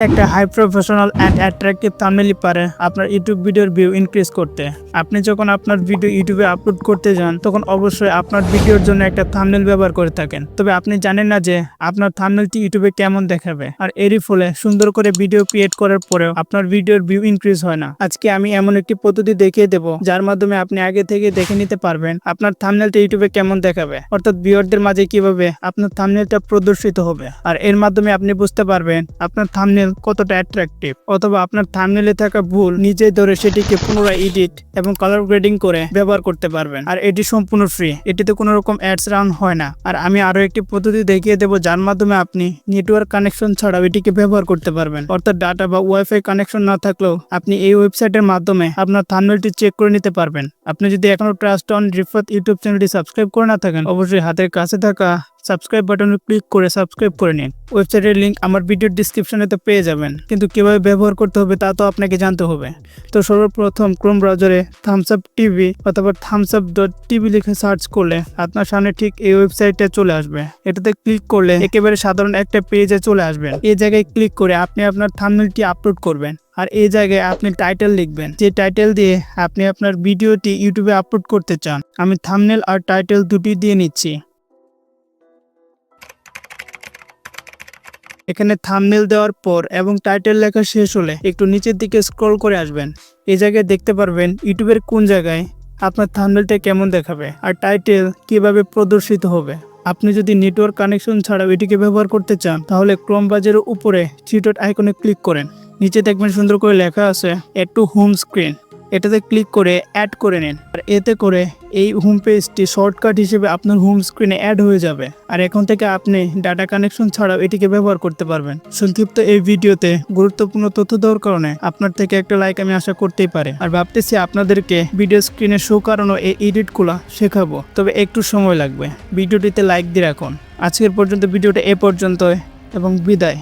একটা high professional and attractive থাম্বনেলই পারে, আপনার ইউটিউব ভিডিওর ভিউ ইনক্রিজ করতে। আপনি যখন আপনার ভিডিও ইউটিউবে আপলোড করতে যান, তখন অবশ্যই আপনার ভিডিওর জন্য একটা থাম্বনেল ব্যবহার করে থাকেন। তবে আপনি জানেন না যে আপনার থাম্বনেলটি ইউটিউবে কেমন দেখাবে। আর এরই ফলে সুন্দর করে ভিডিও ক্রিয়েট করার পরেও আপনার ভিডিওর ভিউ ইনক্রিজ হয় না। আজকে আমি এমন একটি পদ্ধতি দেখিয়ে দেব, যার মাধ্যমে আপনি আগে থেকে দেখে নিতে পারবেন আপনার থাম্বনেলটা ইউটিউবে কেমন দেখাবে। অর্থাৎ ভিউয়ারদের মাঝে কীভাবে আপনার থাম্বনেলটা প্রদর্শিত হবে। আর এর মাধ্যমে আপনি বুঝতে পারবেন আপনার থাম্বনেল কতটা অ্যাট্রাকটিভ অথবা আপনার থাম্বনেলে থাকা ভুল নিজেই ধরে সেটিকে পুনরায় এডিট এবং কালার গ্রেডিং করে ব্যবহার করতে পারবেন। আর এটি সম্পূর্ণ ফ্রি এটিতে কোনো রকম অ্যাডস রান হয় না। আর আমি আরও একটি পদ্ধতি দেখিয়ে দেবো, যার মাধ্যমে আপনি নেটওয়ার্ক কানেকশন ছাড়াও এটিকে ব্যবহার করতে পারবেন। অর্থাৎ ডাটা বা ওয়াইফাই কানেকশন না থাকলেও আপনি এই ওয়েবসাইটের মাধ্যমে আপনার থাম্বনেলটি চেক করে নিতে পারবেন। আপনি যদি এখনও ট্রাস্ট অন রিফাত ইউটিউব চ্যানেলটি সাবস্ক্রাইব করে না থাকেন, অবশ্যই হাতের কাছে থাকা সাবস্ক্রাইব বাটনে ক্লিক করে সাবস্ক্রাইব করে নিন। ওয়েবসাইটের লিংক আমার ভিডিওর ডিসক্রিপশনে তো পেয়ে যাবেন। কিন্তু কীভাবে ব্যবহার করতে হবে তা তো আপনাকে জানতে হবে। তো সর্বপ্রথম ক্রোম ব্রাউজারে থামস আপ টিভি অথবা থামস আপ ডট টিভি লিখে সার্চ করলে আপনার সামনে ঠিক এই ওয়েবসাইটটা চলে আসবে। এটাতে ক্লিক করলে একেবারে সাধারণ একটা পেজে চলে আসবেন এই জায়গায় ক্লিক করে আপনি আপনার থামনেলটি আপলোড করবেন। আর এই জায়গায় আপনি টাইটেল লিখবেন। যে টাইটেল দিয়ে আপনি আপনার ভিডিওটি ইউটিউবে আপলোড করতে চান, আমি থামনেল আর টাইটেল দুটি দিয়ে নিচ্ছি। এখানে থাম্বনেল দেওয়ার পর এবং টাইটেল লেখা শেষ হলে একটু নিচের দিকে স্ক্রল করে আসবেন। এই জায়গায় দেখতে পারবেন ইউটিউবের কোন জায়গায় আপনার থাম্বনেলটা কেমন দেখাবে আর টাইটেল কীভাবে প্রদর্শিত হবে। আপনি যদি নেটওয়ার্ক কানেকশন ছাড়াও এটিকে ব্যবহার করতে চান, তাহলে ক্রোম বাজারের উপরে চিটট আইকনে ক্লিক করেন। নিচে দেখবেন সুন্দর করে লেখা আছে এড টু হোম স্ক্রিন এটাতে ক্লিক করে অ্যাড করে নিন। আর এতে করে এই হোম পেজটি শর্টকাট হিসেবে আপনার হোম স্ক্রিনে অ্যাড হয়ে যাবে। আর এখন থেকে আপনি ডাটা কানেকশন ছাড়াও এটিকে ব্যবহার করতে পারবেন। সংক্ষিপ্ত এই ভিডিওতে গুরুত্বপূর্ণ তথ্য দেওয়ার কারণে আপনার থেকে একটা লাইক আমি আশা করতেই পারে। আর ভাবতেছি আপনাদেরকে ভিডিও স্ক্রিনে শো করানো এই এডিটগুলো শেখাবো। তবে একটু সময় লাগবে। ভিডিওটিতে লাইক দিয়ে রাখুন। আজকের পর্যন্ত ভিডিওটা এ পর্যন্ত এবং বিদায়।